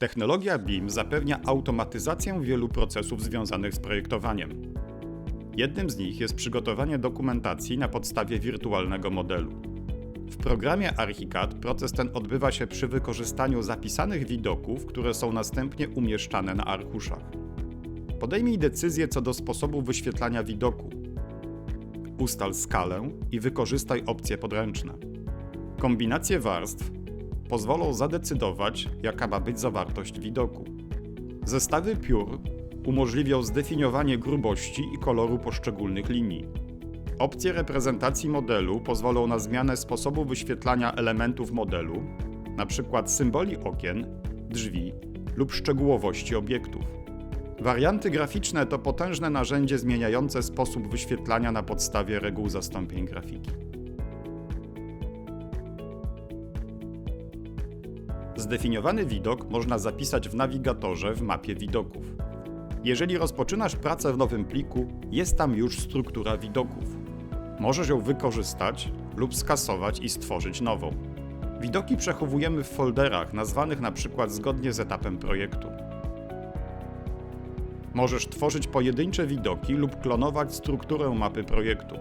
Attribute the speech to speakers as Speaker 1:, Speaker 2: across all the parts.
Speaker 1: Technologia BIM zapewnia automatyzację wielu procesów związanych z projektowaniem. Jednym z nich jest przygotowanie dokumentacji na podstawie wirtualnego modelu. W programie Archicad proces ten odbywa się przy wykorzystaniu zapisanych widoków, które są następnie umieszczane na arkuszach. Podejmij decyzję co do sposobu wyświetlania widoku. Ustal skalę i wykorzystaj opcje podręczne. Kombinacje warstw pozwolą zadecydować, jaka ma być zawartość widoku. Zestawy piór umożliwią zdefiniowanie grubości i koloru poszczególnych linii. Opcje reprezentacji modelu pozwolą na zmianę sposobu wyświetlania elementów modelu, np. symboli okien, drzwi lub szczegółowości obiektów. Warianty graficzne to potężne narzędzie zmieniające sposób wyświetlania na podstawie reguł zastąpień grafiki. Zdefiniowany widok można zapisać w nawigatorze w mapie widoków. Jeżeli rozpoczynasz pracę w nowym pliku, jest tam już struktura widoków. Możesz ją wykorzystać lub skasować i stworzyć nową. Widoki przechowujemy w folderach nazwanych na przykład zgodnie z etapem projektu. Możesz tworzyć pojedyncze widoki lub klonować strukturę mapy projektu.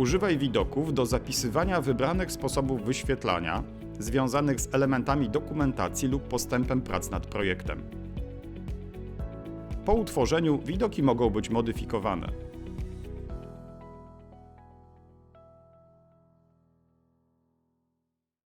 Speaker 1: Używaj widoków do zapisywania wybranych sposobów wyświetlania związanych z elementami dokumentacji lub postępem prac nad projektem. Po utworzeniu widoki mogą być modyfikowane.